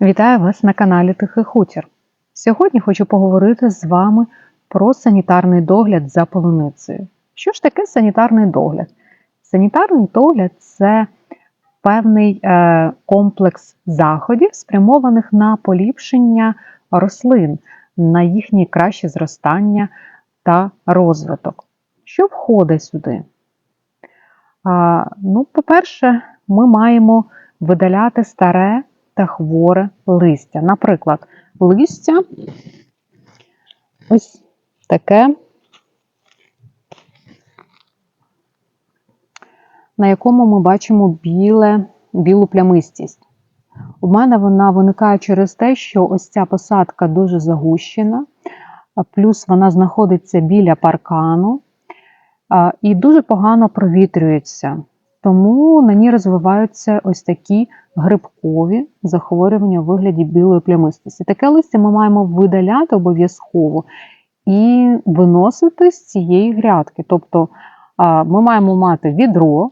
Вітаю вас на каналі Тихий Хутір. Сьогодні хочу поговорити з вами про санітарний догляд за полуницею. Що ж таке санітарний догляд? Санітарний догляд це певний е, комплекс заходів, спрямованих на поліпшення рослин, на їхнє краще зростання та розвиток. Що входить сюди? Ну, по-перше, ми маємо видаляти старе та хворе листя. Наприклад, листя ось таке, на якому ми бачимо біле, білу плямистість. У мене вона виникає через те, що ось ця посадка дуже загущена, плюс вона знаходиться біля паркану і дуже погано провітрюється. Тому на ній розвиваються ось такі грибкові захворювання у вигляді білої плямистості. Таке листя ми маємо видаляти обов'язково і виносити з цієї грядки. Тобто ми маємо мати відро,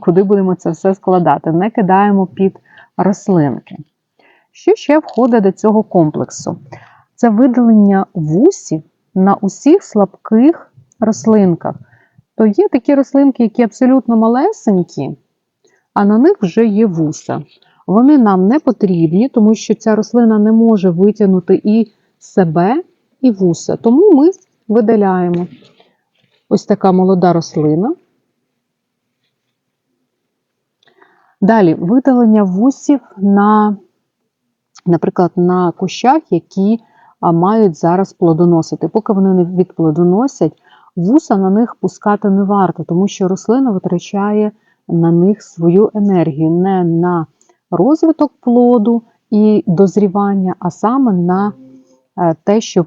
куди будемо це все складати, не кидаємо під рослинки. Що ще входить до цього комплексу? Це видалення вусів на усіх слабких рослинках. То є такі рослинки, які абсолютно малесенькі, а на них вже є вуса. Вони нам не потрібні, тому що ця рослина не може витягнути і себе, і вуса. Тому ми видаляємо ось така молода рослина. Далі видалення вусів на, наприклад, на кущах, які мають зараз плодоносити. Поки вони не відплодоносять, вуса на них пускати не варто, тому що рослина витрачає на них свою енергію не на розвиток плоду і дозрівання, а саме на е, те, щоб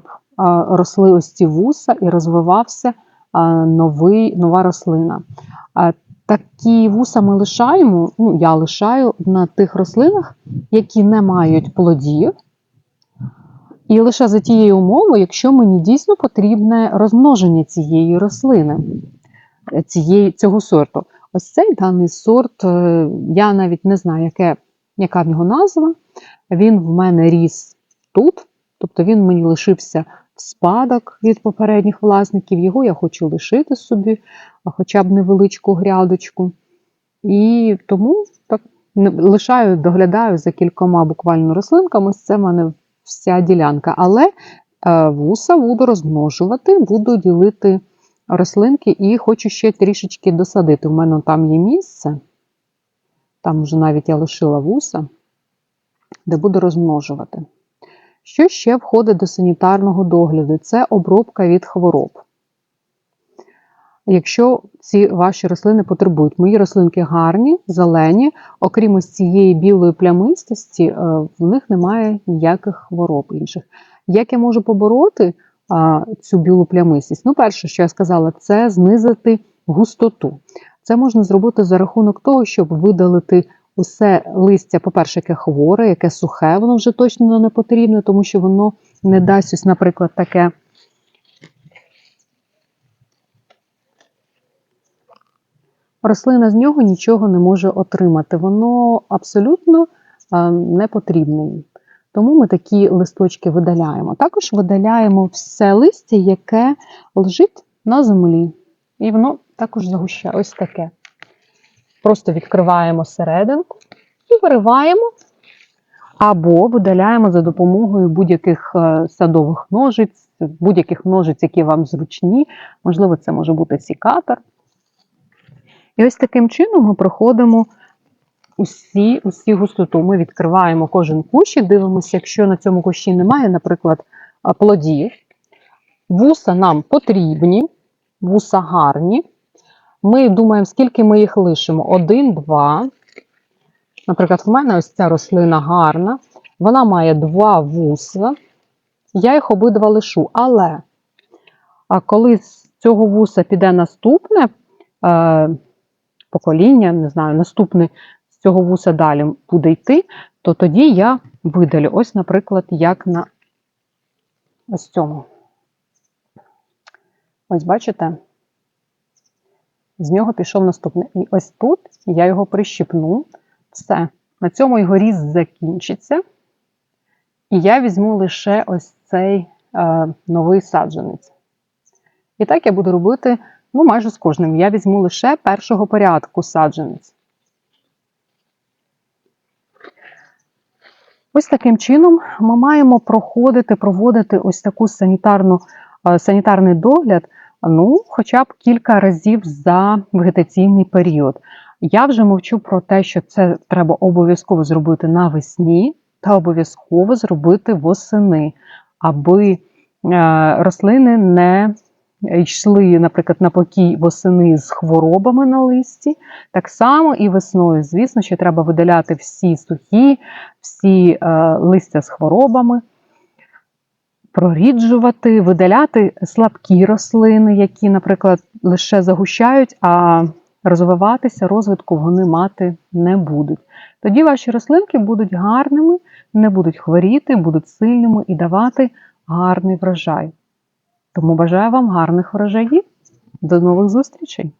росли ось ці вуса і розвивався новий, нова рослина. Такі вуса ми лишаємо, ну, я лишаю на тих рослинах, які не мають плодів. І лише за тією умовою, якщо мені дійсно потрібне розмноження цієї рослини, цієї, цього сорту. Ось цей даний сорт, е, я навіть не знаю, яке, яка в нього назва. Він в мене ріс тут, тобто він мені лишився в спадок від попередніх власників. Його я хочу лишити собі, хоча б невеличку грядочку. І тому так лишаю, доглядаю за кількома буквально рослинками. Це в мене вся ділянка. Але е, вуса буду розмножувати, буду ділити рослинки і хочу ще трішечки досадити. У мене там є місце, там вже навіть я лишила вуса, де буду розмножувати. Що ще входить до санітарного догляду? Це обробка від хвороб. Якщо ці ваші рослини потребують, мої рослинки гарні, зелені, окрім ось цієї білої плямистості, е, в них немає ніяких хвороб інших. Як я можу побороти цю білу плямистість? Ну, перше, що я сказала, це знизити густоту. Це можна зробити за рахунок того, щоб видалити усе листя, по-перше, яке хворе, яке сухе, воно вже точно не потрібне, тому що воно не дасть, ось, наприклад, таке. Рослина з нього нічого не може отримати. Воно абсолютно не потрібне. Тому ми такі листочки видаляємо. Також видаляємо все листя, яке лежить на землі. І воно також загущає ось таке. Просто відкриваємо серединку і вириваємо, або видаляємо за допомогою будь-яких е, садових ножиць, будь-яких ножиць, які вам зручні. Можливо, це може бути сікатор. І ось таким чином ми проходимо усі, усі густоту. Ми відкриваємо кожен кущик, дивимося, якщо на цьому кущі немає, наприклад, плодів. Вуса нам потрібні, вуса гарні. Ми думаємо, скільки ми їх лишимо. Один, два. Наприклад, в мене ось ця рослина гарна, вона має два вуса. Я їх обидва лишу. Але коли з цього вуса піде наступне е, покоління, не знаю, наступне з цього вуса далі буде йти, то тоді я видалю. Ось, наприклад, як на ось цьому. Ось, бачите? З нього пішов наступний. І ось тут я його прищипну. Все. На цьому його ріст закінчиться. І я візьму лише ось цей е, новий саджанець. І так я буду робити ну, майже з кожним. Я візьму лише першого порядку саджанець. Ось таким чином ми маємо проходити, проводити ось таку санітарну, е, санітарний догляд, ну, хоча б кілька разів за вегетаційний період. Я вже мовчу про те, що це треба обов'язково зробити навесні та обов'язково зробити восени, аби е, рослини не йшли, наприклад, на покій восени з хворобами на листі. Так само і весною. Звісно, що треба видаляти всі сухі, всі е, листя з хворобами, проріджувати, видаляти слабкі рослини, які, наприклад, лише загущають, а розвиватися, розвитку вони мати не будуть. Тоді ваші рослинки будуть гарними, не будуть хворіти, будуть сильними і давати гарний врожай. Тому бажаю вам гарних врожаїв. До нових зустрічей!